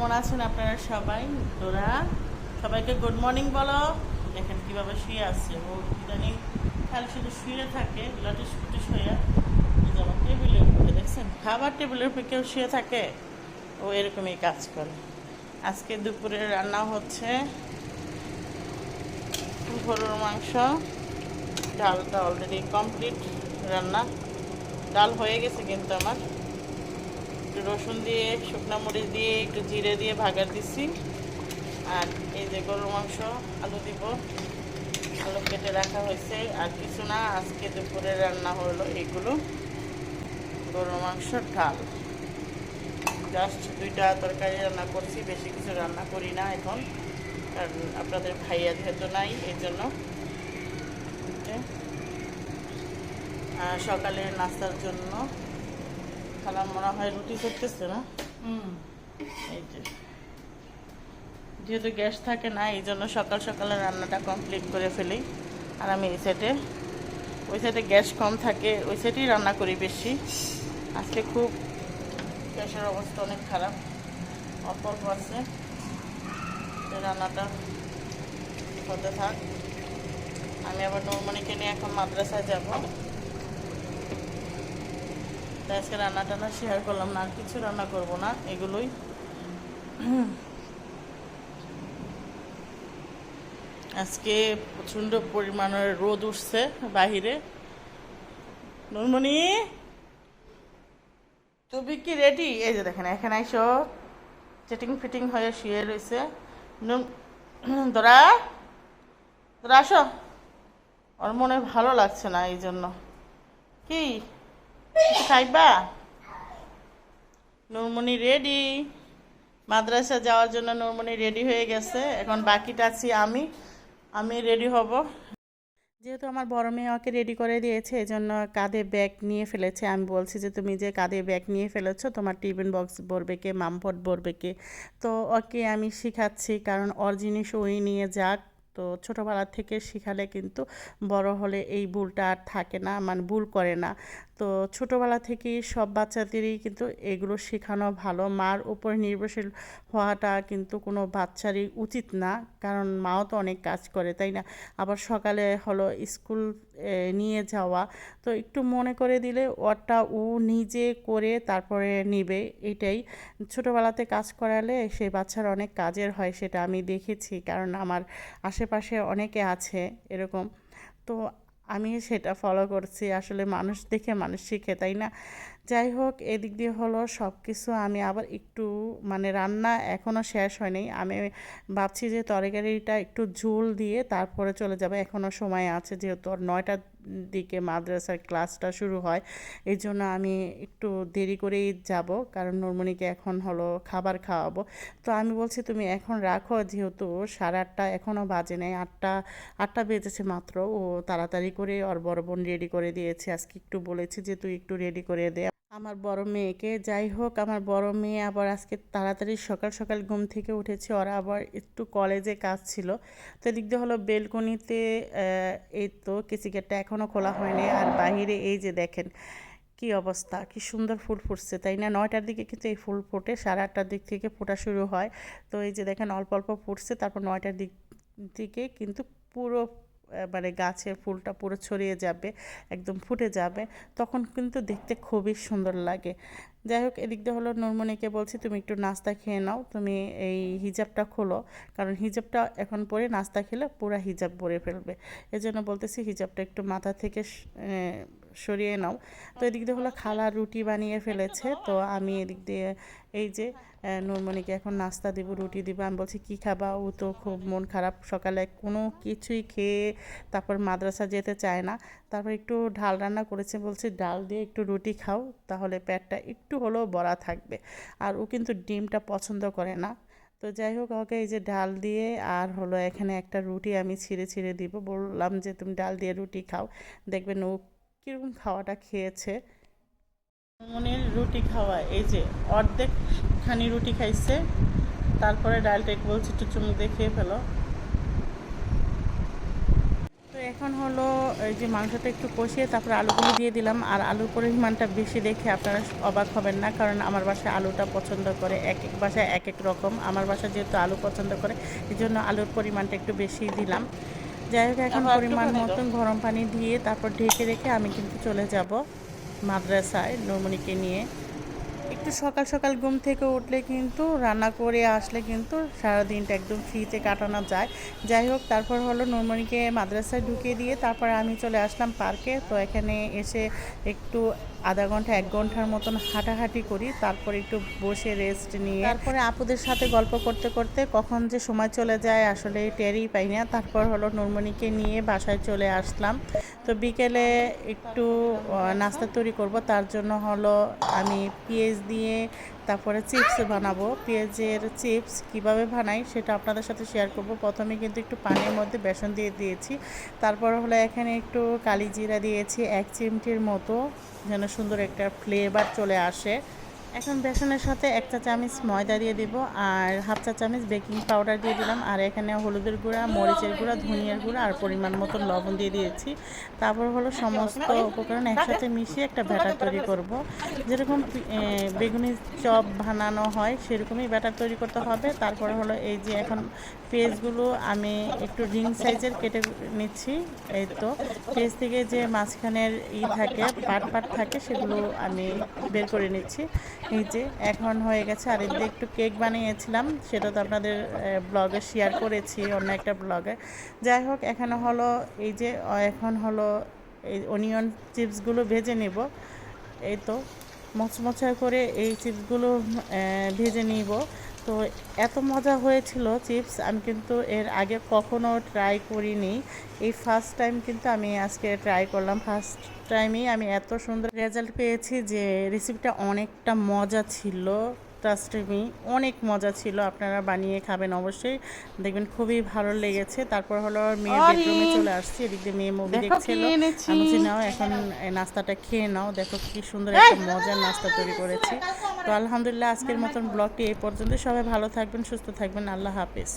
কেমন আছেন আপনারা সবাই? তোরা? সবাইকে গুড মর্নিং বলো। দেখেন কীভাবে শুয়ে আছে। ও ইদানিং খালি শুধু শুয়ে থাকে লটিস ফুটিস এই যেমন টেবিলের উপরে দেখছেন? খাবার টেবিলের উপরে কেউ শুয়ে থাকে? ও এরকমই কাজ করে। আজকে দুপুরে রান্না হচ্ছে গরুর মাংস, ডালটা অলরেডি কমপ্লিট রান্না। ডাল হয়ে গেছে কিন্তু আমার। একটু রসুন দিয়ে, শুকনো মরিচ দিয়ে, একটু জিরে দিয়ে ভাগার দিছি। আর এই যে গরুর মাংস, আলু দিব। আলু কেটে রাখা হয়েছে। আর কিছু না, আজকে দুপুরে রান্না হলো এগুলো। গরুর মাংস ডাল। জাস্ট দুইটা তরকারি রান্না করছি, বেশি কিছু রান্না করি না এখন। কারণ আপনাদের ভাইয়া যেহেতু নাই, এই জন্য। আর সকালে নাস্তার জন্য খালাম মনে হয় রুটি করতেছে না? এই যে। যেহেতু গ্যাস থাকে না এই জন্য সকাল সকালে রান্নাটা কমপ্লিট করে ফেলি। আর আমি এই সাইডে ওই সাইডে গ্যাস কম থাকে ওই সাইডেই রান্না করি বেশি। আজকে খুব গ্যাসের অবস্থা অনেক খারাপ। অল্প অল্প আছে রান্নাটা হতে থাক। আমি আবার নর্মনিকে নিয়ে এখন মাদ্রাসায় যাব। তাই আজকে রান্না টান্না শেয়ার করলাম না, আর কিছু রান্না করব না, এগুলোই। আজকে প্রচণ্ড পরিমাণের রোদ উঠছে বাহিরে। নুরমণি তুমি কি রেডি এই যে দেখেন, এখানে আইসো। চেটিং ফিটিং হয়ে শুয়ে রয়েছে। ধরা ধরা আসো। ওর মনে ভালো লাগছে না এই জন্য কি? খাইবা নুরমণি রেডি মাদ্রাসা যাওয়ার জন্য নুরমণি রেডি হয়ে গেছে। এখন বাকিটা আছি আমি। আমি রেডি হব। যেহেতু আমার বড় মেয়ে ওকে রেডি করে দিয়েছে এই জন্য কাঁধে ব্যাগ নিয়ে ফেলেছে। আমি বলছি যে, তুমি যে কাঁধে ব্যাগ নিয়ে ফেলেছো, তোমার টিফিন বক্স ভরবে কে মামপট ভরবে কে? তো ওকে আমি শিখাচ্ছি, কারণ ওর জিনিস ওই নিয়ে যাক। তো ছোটোবেলা থেকে শিখালে কিন্তু বড় হলে এই ভুলটা আর থাকে না মানে ভুল করে না। তো ছোটোবেলা থেকেই সব বাচ্চাদেরই কিন্তু এগুলো শেখানো ভালো। মার উপর নির্ভরশীল হওয়াটা কিন্তু কোনো বাচ্চারই উচিত না, কারণ মাও তো অনেক কাজ করে, তাই না? আবার সকালে হলো স্কুল নিয়ে যাওয়া, তো একটু মনে করে দিলে ওটা ও নিজে করে তারপরে নিবে, এটাই। ছোটোবেলাতে কাজ করালে সেই বাচ্চার অনেক কাজের হয়, সেটা আমি দেখেছি, কারণ আমার আশেপাশে অনেকে আছে এরকম। তো আমি সেটা ফলো করছি। আসলে মানুষ দেখে মানুষ শিখে, তাই না? যাই হোক, এদিক দিয়ে হলো সব কিছু আমি আবার একটু মানে রান্না এখনও শেষ হয়নি। আমি ভাবছি যে তরকারিটা একটু ঝোল দিয়ে তারপরে চলে যাবে। এখনও সময় আছে যেহেতু নয়টা দিকে মাদ্রাসার ক্লাসটা শুরু হয়। এই জন্য আমি একটু দেরি করেই যাব, কারণ নর্মনিকে এখন হলো খাবার খাওয়াবো। তো আমি বলছি, তুমি এখন রাখো, যেহেতু সাড়ে আটটা এখনও বাজে নেই, আটটা আটটা বেজেছে মাত্র। ও তাড়াতাড়ি করে ওর বড় বোন রেডি করে দিয়েছে। আজকে একটু বলেছি যে, তুই একটু রেডি করে দে। আমার বড় মেয়েকে। যাই হোক, আমার বড় মেয়ে আবার আজকে তাড়াতাড়ি সকাল সকাল ঘুম থেকে উঠেছে। ওরা আবার একটু কলেজে কাজ ছিল। তো এদিক দিয়ে হলো বেলকনিতে এই তো কিচিকেটটা এখনও খোলা হয়নি। আর বাহিরে এই যে দেখেন, কি অবস্থা, কি সুন্দর ফুল ফুটছে, তাই না? নয়টার দিকে কিন্তু এই ফুল ফোটে, সাড়ে আটটার দিক থেকে ফোটা শুরু হয়। তো এই যে দেখেন, অল্প অল্প ফুটছে। তারপর নয়টার দিক, দিকে কিন্তু পুরো মানে গাছের ফুলটা পুরো ছড়িয়ে যাবে, একদম ফুটে যাবে, তখন কিন্তু দেখতে খুবই সুন্দর লাগে। যাই হোক, এদিক দিয়ে হলো নর্মনিকে বলছি, তুমি একটু নাস্তা খেয়ে নাও, তুমি এই হিজাবটা খোলো। কারণ হিজাবটা এখন পরে নাস্তা খেলে পুরো হিজাব পরে ফেলবে। এজন্য বলতেছি, হিজাবটা একটু মাথা থেকে সরিয়ে নাও। তো এদিক দিয়ে হলো খালা রুটি বানিয়ে ফেলেছে। তো আমি এদিক দিয়ে এই যে নুরমণিকে এখন নাস্তা দিব, রুটি দিব। আমি বলছি, কী খাবা? ও তো খুব মন খারাপ। সকালে কোনো কিছুই খেয়ে তারপর মাদ্রাসা যেতে চায় না। তারপর একটু ঢাল রান্না করেছে। বলছে, ডাল দিয়ে একটু রুটি খাও, তাহলে পেটটা একটু হলেও বড়া থাকবে। আর ও কিন্তু ডিমটা পছন্দ করে না। তো যাই হোক, ওকে এই যে ডাল দিয়ে আর হলো এখানে একটা রুটি আমি ছিঁড়ে ছিঁড়ে দিব। বললাম যে, তুমি ডাল দিয়ে রুটি খাও। দেখবেন ও কীরকম খাওয়াটা খেয়েছে? মনের রুটি খাওয়া এই যে অর্ধেক খানি রুটি খাইছে তারপরে ডালটা একটু বলছে একটু চুমুক দিয়ে খেয়ে ফেলো। তো এখন হলো এই যে মাংসটা একটু কষিয়ে তারপরে আলুগুলো দিয়ে দিলাম আর আলুর পরিমাণটা বেশি দেখে আপনারা অবাক হবেন না কারণ আমার বাসায় আলুটা পছন্দ করে এক এক বাসায় এক এক রকম। আমার বাসায় যেহেতু আলু পছন্দ করে এই জন্য আলুর পরিমাণটা একটু বেশি দিলাম। যাই হোক এখন পরিমাণ মতন গরম পানি দিয়ে তারপর ঢেকে রেখে আমি কিন্তু চলে যাব মাদ্রাসায় নর্মনিকে নিয়ে। একটু সকাল সকাল ঘুম থেকে উঠলে কিন্তু রান্না করে আসলে কিন্তু সারাদিনটা একদম ফ্রিতে কাটানো যায়। যাই হোক তারপর হলো নুরমণিকে মাদ্রাসায় ঢুকিয়ে দিয়ে তারপর আমি চলে আসলাম পার্কে। তো এখানে এসে একটু আধা ঘণ্টা, এক ঘণ্টার মতন হাঁটাহাঁটি করি, তারপর একটু বসে রেস্ট নিয়ে। তারপরে আপুদের সাথে গল্প করতে করতে কখন যে সময় চলে যায় আসলে টেরই পাই না। তারপর হলো নুরমণিকে নিয়ে বাসায় চলে আসলাম। তো বিকেলে একটু নাস্তা তৈরি করব। তার জন্য হলো আমি পেঁয়াজ দিয়ে তারপরে চিপস বানাবো। পেঁয়াজের চিপস কীভাবে বানাই সেটা আপনাদের সাথে শেয়ার করব। প্রথমে কিন্তু একটু পানির মধ্যে বেসন দিয়ে দিয়েছি। তারপর হলো এখানে একটু কালি জিরা দিয়েছি, এক চিমটির মতো, যেন সুন্দর একটা ফ্লেভার চলে আসে। এখন বেসনের সাথে এক চা চামচ ময়দা দিয়ে দিব আর হাফ চা চামচ বেকিং পাউডার দিয়ে দিলাম। আর এখানে হলুদের গুঁড়া, মরিচের গুঁড়া, ধনিয়ার গুঁড়া আর পরিমাণ মতো লবণ দিয়ে দিয়েছি। তারপর হলো সমস্ত উপকরণ একসাথে মিশিয়ে একটা ব্যাটার তৈরি করব। যেরকম বেগুনি চপ বানানো হয় সেরকমই ব্যাটার তৈরি করতে হবে। তারপর হলো এই যে এখন পেঁয়াজগুলো আমি একটু রিং সাইজের কেটে নিচ্ছি। এই তো পেঁয়াজ থেকে যে মাঝখানের ই থাকে, পাট পাট থাকে সেগুলো আমি বের করে নিচ্ছি। এই যে, এখন হয়ে গেছে। আর এদিকে একটু কেক বানিয়েছিলাম, সেটা তো আপনাদের ব্লগে শেয়ার করেছি, অন্য একটা ব্লগে যাই হোক, এখানে হলো, এই যে এখন হলো, এই অনিয়ন চিপসগুলো ভেজে নেব। এই তো, মচমচা করে এই চিপসগুলো ভেজে নিব। তো এত মজা হয়েছিল চিপস আমি কিন্তু এর আগে কখনো ট্রাই করিনি। এই ফার্স্ট টাইম কিন্তু আমি আজকে ট্রাই করলাম। ফার্স্ট টাইমেই আমি এত সুন্দর রেজাল্ট পেয়েছি যে রেসিপিটা অনেকটা মজা ছিল। ট্রাস্ট মি অনেক মজা ছিল। আপনারা বানিয়ে খাবেন অবশ্যই। দেখবেন খুবই ভালো লেগেছে। তারপর হলো মেয়ের। বেডরুমে চলে আসছি এদিক দিয়ে মেয়ে মুভি দেখছিল। আমি নাও এখন নাস্তাটা খেয়ে নাও। দেখো কি সুন্দর একটা মজার নাস্তা তৈরি করেছি। তো আলহামদুলিল্লাহ আজকের মতন ব্লগটি এই পর্যন্ত সবাই ভালো থাকবেন সুস্থ থাকবেন। আল্লাহ হাফেজ।